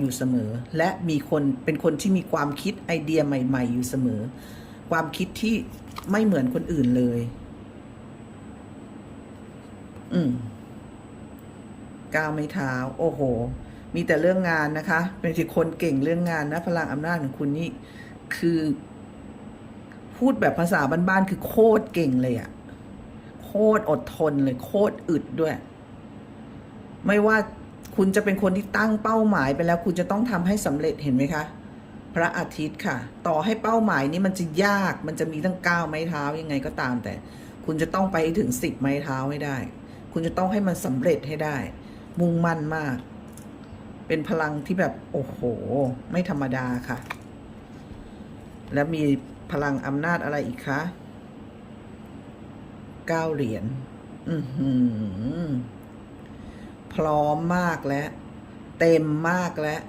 อยู่เสมอ และมีคนเป็นคนที่มีความคิดไอเดียใหม่ ๆ อยู่เสมอ ความคิดที่ไม่เหมือนคนอื่นเลย อืมก้าวไม่เท้า โอ้โห มีแต่เรื่องงานนะคะ เป็นสิคนเก่งเรื่องงานนะ พลังอำนาจของคุณนี่ คือ พูดแบบภาษาบ้านๆคือโคตรเก่งเลยอะโคตรอดทนเลย โคตรอึดด้วย ไม่ว่า คุณจะเป็นคนที่ตั้งเป้าหมายไปแล้ว คุณจะต้องทำให้สำเร็จเห็นไหมคะ พระอาทิตย์ค่ะ ต่อให้เป้าหมายนี้มันจะยากมันจะมีตั้งเก้าไม้เท้ายังไงก็ตาม แต่คุณจะต้องไปถึงสิบไม้เท้าให้ได้ คุณจะต้องให้มันสำเร็จให้ได้ มุ่งมั่นมาก เป็นพลังที่แบบโอ้โห ไม่ธรรมดาค่ะ แล้วมีพลังอำนาจอะไรอีกคะเก้าเหรียญอือหือ พร้อมมากแล้ว เต็มมากแล้ว